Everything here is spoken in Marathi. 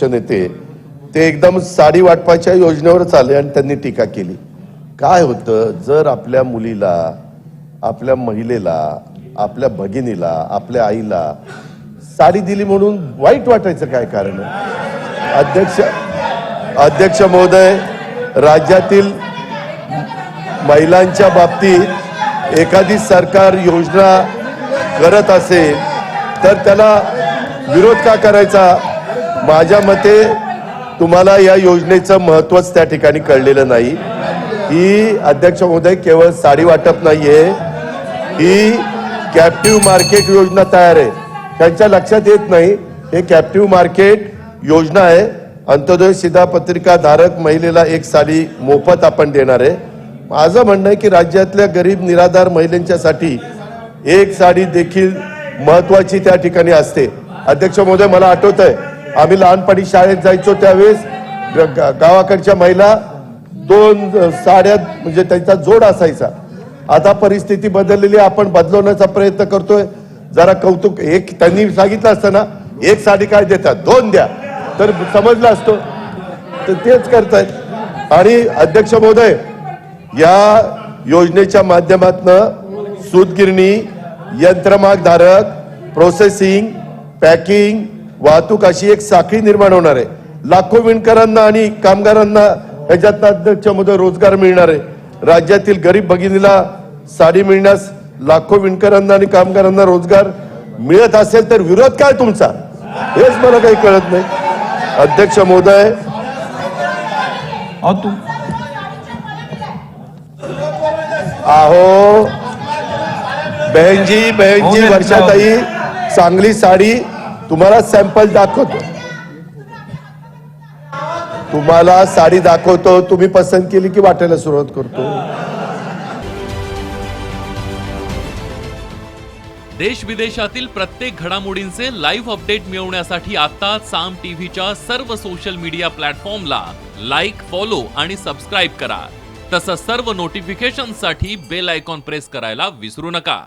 नेते ते एकदम साडी वाटपाच्या योजनेवरच आले आणि त्यांनी टीका केली. काय होतं? जर आपल्या मुलीला आपल्या महिलेला आपल्या भगिनीला आपल्या आईला साडी दिली म्हणून वाईट वाटायचं काय कारण? अध्यक्ष अध्यक्ष महोदय राज्यातील महिलांच्या बाबतीत एखादी सरकार योजना करत असेल तर त्याला विरोध का करायचा? माझ्या मते तुम्हाला या योजनेचं महत्वच त्या ठिकाणी कळलेलं नाही. ही अध्यक्ष महोदय केवळ साडी वाटप नाहीये. ही कॅप्टिव्ह मार्केट योजना तयार आहे. त्यांच्या लक्षात येत नाही हे कॅप्टिव्ह मार्केट योजना आहे. अंत्योदय शिधापत्रिका धारक महिलेला एक साडी मोफत आपण देणार आहे. माझं म्हणणं आहे की राज्यातल्या गरीब निराधार महिलांच्यासाठी एक साडी देखील महत्वाची त्या ठिकाणी असते. अध्यक्ष महोदय मला आठवत आहे आम्ही लहानपणी शाळेत जायचो त्यावेळेस. ग- गावाकडच्या महिला दोन साड्या म्हणजे त्यांचा जोड असायचा. आता परिस्थिती बदललेली आहे, आपण बदलवण्याचा प्रयत्न करतोय. जरा कौतुक एक त्यांनी सांगितलं असतं ना एक साडी काय देतात? दोन द्या. तर समजलं असतो. तर तेच करतायत. आणि अध्यक्ष महोदय या योजनेच्या माध्यमातनं सूतगिरणी यंत्रमागधारक प्रोसेसिंग पॅकिंग वाहतूक अशी एक साखळी निर्माण होणार आहे. लाखो विणकरांना आणि कामगारांना ह्याच्यात अध्यक्ष महोदय रोजगार मिळणार आहे. राज्यातील गरीब भगिनीला साडी मिळण्यास लाखो विणकरांना आणि कामगारांना रोजगार मिळत असेल तर विरोध काय तुमचा? हेच मला काही कळत नाही. अध्यक्ष महोदय आहो बहनजी बहनजी हो, वर्षाताई चांगली साडी तुम्हाला सॅम्पल दाखवतो. तुम्हाला साडी दाखवतो तुम्ही पसंत केली की वाटायला सुरुवात करतो. देश विदेशातील प्रत्येक घडामोडींचे लाईव्ह अपडेट मिळवण्यासाठी आता साम टीव्हीच्या सर्व सोशल मीडिया प्लॅटफॉर्मला लाईक फॉलो आणि सबस्क्राईब करा. तसंच सर्व नोटिफिकेशनसाठी बेल आयकॉन प्रेस करायला विसरू नका.